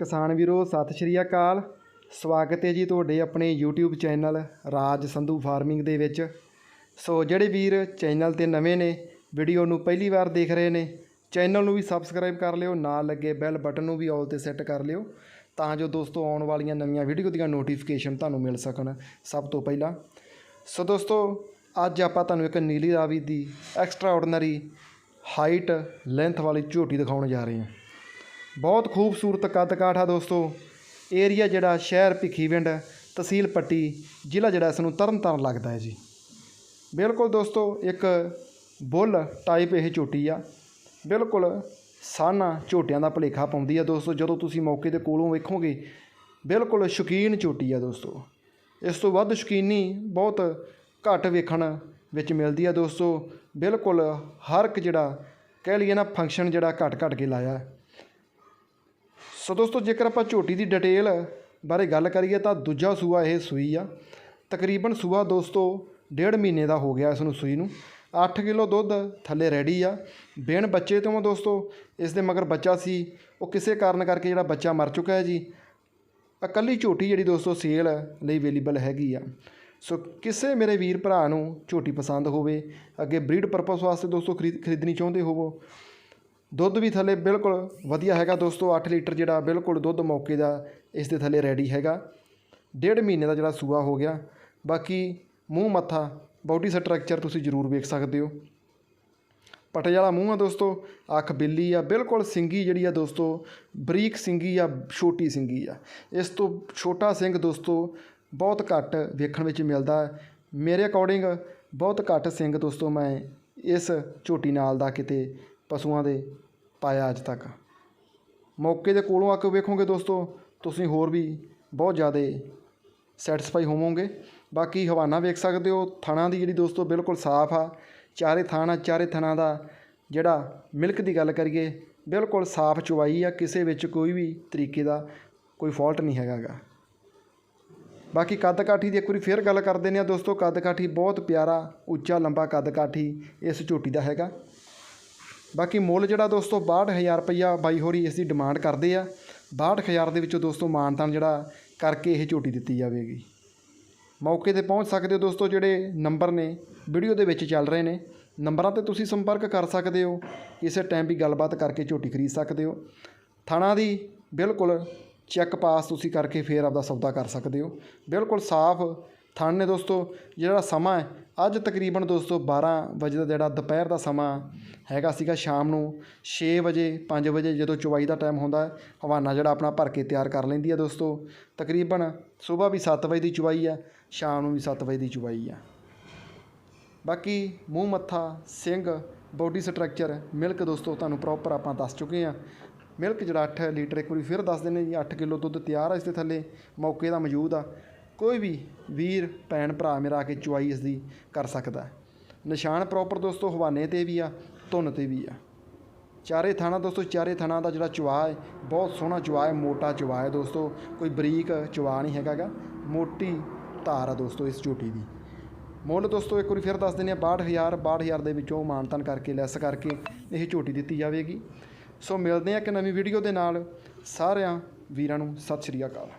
ਕਿਸਾਨ ਵੀਰੋ, ਸਤਿ ਸ਼੍ਰੀ ਅਕਾਲ। ਸਵਾਗਤ ਹੈ ਜੀ ਤੁਹਾਡੇ ਆਪਣੇ YouTube channel Raj Sandhu farming ਦੇ ਵਿੱਚ। ਸੋ ਜਿਹੜੇ ਵੀਰ ਚੈਨਲ ਤੇ ਨਵੇਂ ਨੇ, ਵੀਡੀਓ ਨੂੰ ਪਹਿਲੀ ਵਾਰ ਦੇਖ ਰਹੇ ਨੇ, ਚੈਨਲ ਨੂੰ ਵੀ ਸਬਸਕ੍ਰਾਈਬ ਕਰ ਲਿਓ, ਨਾਲ ਲੱਗੇ ਬੈਲ ਬਟਨ ਨੂੰ ਵੀ ਆਲ ਤੇ ਸੈੱਟ ਕਰ ਲਿਓ, ਤਾਂ ਜੋ ਦੋਸਤੋ ਆਉਣ ਵਾਲੀਆਂ ਨਵੀਆਂ ਵੀਡੀਓ ਦੀਆਂ ਨੋਟੀਫਿਕੇਸ਼ਨ ਤੁਹਾਨੂੰ ਮਿਲ ਸਕਣ ਸਭ ਤੋਂ ਪਹਿਲਾਂ। ਸੋ ਦੋਸਤੋ, ਅੱਜ ਆਪਾਂ ਤੁਹਾਨੂੰ ਇੱਕ ਨੀਲੀ ਰਾਵੀ ਦੀ ਐਕਸਟਰਾ ਆਰਡੀਨਰੀ ਹਾਈਟ ਲੈਂਥ ਵਾਲੀ ਝੋਟੀ ਦਿਖਾਉਣ ਜਾ ਰਹੇ ਹਾਂ। ਬਹੁਤ ਖੂਬਸੂਰਤ ਕੱਦ ਕਾਠ ਆ ਦੋਸਤੋ। ਏਰੀਆ ਜਿਹੜਾ ਸ਼ਹਿਰ ਭਿੱਖੀਵਿੰਡ ਤਹਿਸੀਲ ਪੱਟੀ, ਜ਼ਿਲ੍ਹਾ ਜਿਹੜਾ ਇਸ ਨੂੰ ਤਰਨਤਾਰਨ ਲੱਗਦਾ ਹੈ ਜੀ। ਬਿਲਕੁਲ ਦੋਸਤੋ, ਇੱਕ ਬੁੱਲ ਟਾਈਪ ਇਹ ਝੋਟੀ ਆ। ਬਿਲਕੁਲ ਸਾਨਾ ਝੋਟਿਆਂ ਦਾ ਭਲੇਖਾ ਪਾਉਂਦੀ ਆ ਦੋਸਤੋ, ਜਦੋਂ ਤੁਸੀਂ ਮੌਕੇ ਦੇ ਕੋਲੋਂ ਵੇਖੋਗੇ, ਬਿਲਕੁਲ ਸ਼ੌਕੀਨ ਝੋਟੀ ਆ ਦੋਸਤੋ। ਇਸ ਤੋਂ ਵੱਧ ਸ਼ੌਕੀਨੀ ਬਹੁਤ ਘੱਟ ਵੇਖਣ ਵਿੱਚ ਮਿਲਦੀ ਆ ਦੋਸਤੋ। ਬਿਲਕੁਲ ਹਰ ਇੱਕ ਜਿਹੜਾ ਕਹਿ ਲਈਏ ਨਾ ਫੰਕਸ਼ਨ ਜਿਹੜਾ ਘੱਟ ਘੱਟ ਕੇ ਲਾਇਆ। ਸੋ ਦੋਸਤੋ, ਜੇਕਰ ਆਪਾਂ ਝੋਟੀ ਦੀ ਡਿਟੇਲ ਬਾਰੇ ਗੱਲ ਕਰੀਏ ਤਾਂ ਦੂਜਾ ਸੂਆ ਇਹ ਸੂਈ ਆ। ਤਕਰੀਬਨ ਸੂਆ ਦੋਸਤੋ, ਡੇਢ ਮਹੀਨੇ ਦਾ ਹੋ ਗਿਆ ਇਸ ਨੂੰ ਸੂਈ ਨੂੰ। 8 ਕਿਲੋ ਦੁੱਧ ਥੱਲੇ ਰੈਡੀ ਆ। ਬਿਨ ਬੱਚੇ ਤੋਂ ਦੋਸਤੋ, ਇਸ ਦੇ ਮਗਰ ਬੱਚਾ ਸੀ। ਉਹ ਕਿਸੇ ਕਾਰਨ ਕਰਕੇ ਜਿਹੜਾ ਬੱਚਾ ਮਰ ਚੁੱਕਾ ਹੈ ਜੀ। ਇਕੱਲੀ ਝੋਟੀ ਜਿਹੜੀ ਦੋਸਤੋ, ਸੇਲ ਲਈ ਅਵੇਲੇਬਲ ਹੈਗੀ ਆ। ਸੋ ਕਿਸੇ ਮੇਰੇ ਵੀਰ ਭਰਾ ਨੂੰ ਝੋਟੀ ਪਸੰਦ ਹੋਵੇ, ਅੱਗੇ ਬਰੀਡ ਪਰਪਸ ਵਾਸਤੇ ਦੋਸਤੋ ਖਰੀਦ ਖਰੀਦਣੀ ਚਾਹੁੰਦੇ ਹੋਵੋ ਦੁੱਧ ਵੀ ਥੱਲੇ ਬਿਲਕੁਲ ਵਧੀਆ ਹੈਗਾ ਦੋਸਤੋ 8 ਲੀਟਰ ਜਿਹੜਾ ਬਿਲਕੁਲ ਦੁੱਧ ਮੌਕੇ ਦਾ ਇਸ ਦੇ ਥੱਲੇ ਰੈਡੀ ਹੈਗਾ। ਡੇਢ ਮਹੀਨੇ ਦਾ ਜਿਹੜਾ ਸੂਆ ਹੋ ਗਿਆ। ਬਾਕੀ ਮੂੰਹ ਮੱਥਾ ਬਾਡੀ ਸਟਰਕਚਰ ਤੁਸੀਂ ਜ਼ਰੂਰ ਵੇਖ ਸਕਦੇ ਹੋ। ਪਟੇ ਵਾਲਾ ਮੂੰਹ ਆ ਦੋਸਤੋ, ਅੱਖ ਬਿੱਲੀ ਆ, ਬਿਲਕੁਲ ਸਿੰਗੀ ਜਿਹੜੀ ਆ ਦੋਸਤੋ, ਬਰੀਕ ਸਿੰਗੀ ਆ, ਛੋਟੀ ਸਿੰਗੀ ਆ। ਇਸ ਤੋਂ ਛੋਟਾ ਸਿੰਘ ਦੋਸਤੋ, ਬਹੁਤ ਘੱਟ ਵੇਖਣ ਵਿੱਚ ਮਿਲਦਾ। ਮੇਰੇ ਅਕੋਰਡਿੰਗ ਬਹੁਤ ਘੱਟ ਸਿੰਘ ਦੋਸਤੋ ਮੈਂ ਇਸ ਝੋਟੀ ਨਾਲ ਦਾ ਕਿਤੇ ਪਸ਼ੂਆਂ ਦੇ ਪਾਇਆ ਅੱਜ ਤੱਕ। ਮੌਕੇ ਦੇ ਕੋਲੋਂ ਆ ਕੇ ਵੇਖੋਗੇ ਦੋਸਤੋ, ਤੁਸੀਂ ਹੋਰ ਵੀ ਬਹੁਤ ਜ਼ਿਆਦਾ ਸੈਟੀਸਫਾਈ ਹੋਵੋਗੇ। ਬਾਕੀ ਹਵਾਨਾ ਵੇਖ ਸਕਦੇ ਹੋ, ਥਣਾ ਦੀ ਜਿਹੜੀ ਦੋਸਤੋ ਬਿਲਕੁਲ ਸਾਫ਼ ਆ। ਚਾਰੇ ਥਾਣਾ ਚਾਰੇ ਥਣਾ ਦਾ ਜਿਹੜਾ ਮਿਲਕ ਦੀ ਗੱਲ ਕਰੀਏ, ਬਿਲਕੁਲ ਸਾਫ਼ ਚੁਵਾਈ ਆ, ਕਿਸੇ ਵਿੱਚ ਕੋਈ ਵੀ ਤਰੀਕੇ ਦਾ ਕੋਈ ਫਾਲਟ ਨਹੀਂ ਹੈਗਾ ਬਾਕੀ ਕੱਦ ਕਾਠੀ ਦੀ ਇੱਕ ਵਾਰੀ ਫੇਰ ਗੱਲ ਕਰ ਦਿੰਦੇ ਆ ਦੋਸਤੋ ਕੱਦ ਕਾਠੀ ਬਹੁਤ ਪਿਆਰਾ, ਉੱਚਾ, ਲੰਬਾ ਕੱਦ ਕਾਠੀ ਇਸ ਝੋਟੀ ਦਾ ਹੈਗਾ। ਬਾਕੀ ਮੁੱਲ ਜਿਹੜਾ ਦੋਸਤੋ 62000 ਰੁਪਈਆ ਬਾਈ ਹੋਰੀ ਇਸ ਦੀ ਡਿਮਾਂਡ ਕਰਦੇ ਆ। 62000 ਦੇ ਵਿੱਚੋਂ ਦੋਸਤੋ ਮਾਨਤਾਨ ਜਿਹੜਾ ਕਰਕੇ ਇਹ ਝੋਟੀ ਦਿੱਤੀ ਜਾਵੇਗੀ। ਮੌਕੇ ਤੇ ਪਹੁੰਚ ਸਕਦੇ ਹੋ ਦੋਸਤੋ ਜਿਹੜੇ ਨੰਬਰ ਨੇ, ਵੀਡੀਓ ਦੇ ਵਿੱਚ ਚੱਲ ਰਹੇ ਨੇ। ਨੰਬਰਾਂ ਤੇ ਤੁਸੀਂ ਸੰਪਰਕ ਕਰ ਸਕਦੇ ਹੋ, ਕਿਸੇ ਟਾਈਮ ਵੀ ਗੱਲਬਾਤ ਕਰਕੇ ਝੋਟੀ ਖਰੀਦ ਸਕਦੇ ਹੋ। ਥਾਣਾ ਦੀ ਬਿਲਕੁਲ ਚੈੱਕ ਪਾਸ ਤੁਸੀਂ ਕਰਕੇ ਫੇਰ ਆਪਦਾ ਸੌਦਾ ਕਰ ਸਕਦੇ ਹੋ। ਬਿਲਕੁਲ ਸਾਫ਼ ਥਣ ਨੇ ਦੋਸਤੋ, ਜਿਹੜਾ ਸਮਾਂ ਹੈ, ਅੱਜ ਤਕਰੀਬਨ ਦੋਸਤੋ 12 ਵਜੇ ਦਾ ਜਿਹੜਾ ਦੁਪਹਿਰ ਦਾ ਸਮਾਂ ਹੈਗਾ ਸੀਗਾ ਸ਼ਾਮ ਨੂੰ 6 ਵਜੇ 5 ਵਜੇ ਜਦੋਂ ਚੁਵਾਈ ਦਾ ਟਾਈਮ ਹੁੰਦਾ ਹਵਾਨਾ ਜਿਹੜਾ ਆਪਣਾ ਭਰ ਕੇ ਤਿਆਰ ਕਰ ਲੈਂਦੀ ਹੈ ਦੋਸਤੋ। ਤਕਰੀਬਨ ਸਵੇਰ ਵੀ 7 ਵਜੇ ਦੀ ਚੁਵਾਈ ਆ ਸ਼ਾਮ ਨੂੰ ਵੀ 7 ਵਜੇ ਦੀ ਚੁਵਾਈ ਆ ਬਾਕੀ ਮੂੰਹ, ਮੱਥਾ ਸਿੰਘ ਬੋਡੀ ਸਟਰਕਚਰ ਮਿਲਕ ਦੋਸਤੋ ਤੁਹਾਨੂੰ ਪ੍ਰੋਪਰ ਆਪਾਂ ਦੱਸ ਚੁੱਕੇ ਆ ਮਿਲਕ ਜਿਹੜਾ 8 ਲੀਟਰ ਇੱਕ ਵਾਰੀ ਫਿਰ ਦੱਸ ਦਿੰਦੇ ਜੀ 8 ਕਿਲੋ ਦੁੱਧ ਤਿਆਰ ਆ ਇਸ ਦੇ ਥੱਲੇ, ਮੌਕੇ ਦਾ ਮੌਜੂਦ ਆ। ਕੋਈ ਵੀ ਵੀਰ, ਭੈਣ, ਭਰਾ ਮੇਰਾ ਆ ਕੇ ਚੁਆਈ ਇਸ ਦੀ ਕਰ ਸਕਦਾ ਨਿਸ਼ਾਨ ਪ੍ਰੋਪਰ ਦੋਸਤੋ ਹਵਾਨੇ ਤੇ ਵੀ ਆ, ਧੁੰਨ ਤੇ ਵੀ ਆ। ਚਾਰੇ ਥਾਣਾ ਦੋਸਤੋ, ਚਾਰੇ ਥਾਣਾ ਦਾ ਜਿਹੜਾ ਚੁਆਹ ਹੈ, ਬਹੁਤ ਸੋਹਣਾ ਚੁਆਹ ਹੈ, ਮੋਟਾ ਚਵਾ ਹੈ ਦੋਸਤੋ। ਕੋਈ ਬਰੀਕ ਚੁਆਹ ਨਹੀਂ ਹੈਗਾ ਮੋਟੀ ਧਾਰ ਆ ਦੋਸਤੋ ਇਸ ਝੋਟੀ ਦੀ। ਮੁੱਲ ਦੋਸਤੋ ਇੱਕ ਵਾਰੀ ਫਿਰ ਦੱਸ ਦਿੰਦੇ ਆ 62000 62000 ਦੇ ਵਿੱਚੋਂ ਮਾਨਤਨ ਕਰਕੇ, ਲੈਸ ਕਰਕੇ ਇਹ ਝੋਟੀ ਦਿੱਤੀ ਜਾਵੇਗੀ। ਸੋ ਮਿਲਦੇ ਆ ਇੱਕ ਨਵੀਂ ਵੀਡੀਓ ਦੇ ਨਾਲ। ਸਾਰਿਆਂ ਵੀਰਾਂ ਨੂੰ ਸਤਿ ਸ਼੍ਰੀ ਅਕਾਲ।